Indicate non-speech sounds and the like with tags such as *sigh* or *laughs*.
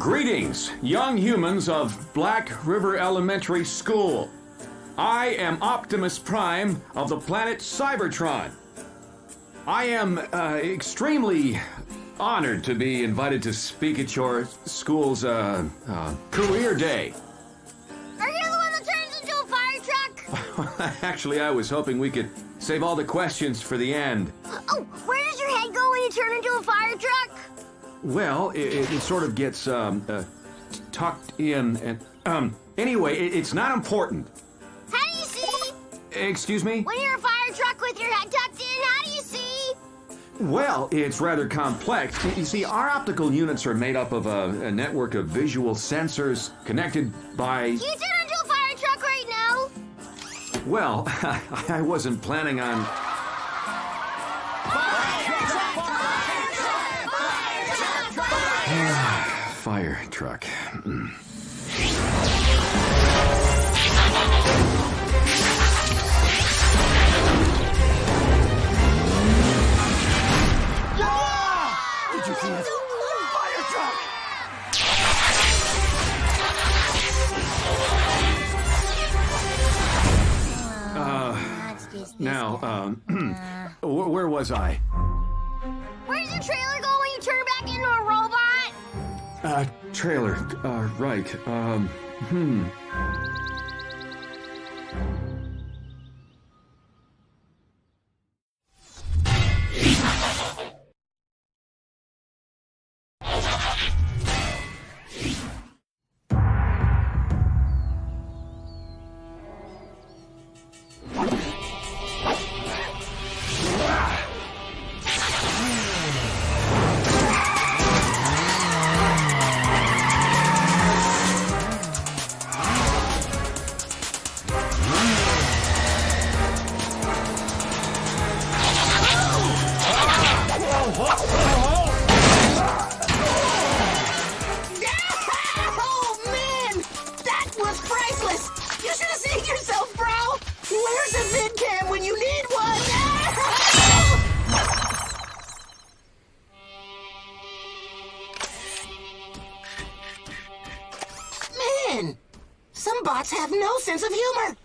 Greetings, young humans of Black River Elementary School. I am Optimus Prime of the planet Cybertron. I am uh, extremely honored to be invited to speak at your school's uh, uh, career day. Are you the one that turns into a fire truck? *laughs* Actually, I was hoping we could save all the questions for the end. Oh, where does your head go when you turn into a fire truck? Well, it, it, sort of gets um, uh, tucked in, and um. Anyway, it, it's not important. How do you see? Excuse me. When you're a fire truck with your head tucked in, how do you see? Well, it's rather complex. You- You see, our optical units are made up of a, a network of visual sensors connected by. You turn into a fire truck right now? Well, *laughs* I wasn't planning on. Just this mm. uh, Now, um, *clears throat* where was I? Where does your trailer go when you turn back into a? Uh, trailer. Uh, right. Um, hmm. Cam when you need one? Man! Some bots have no sense of humor!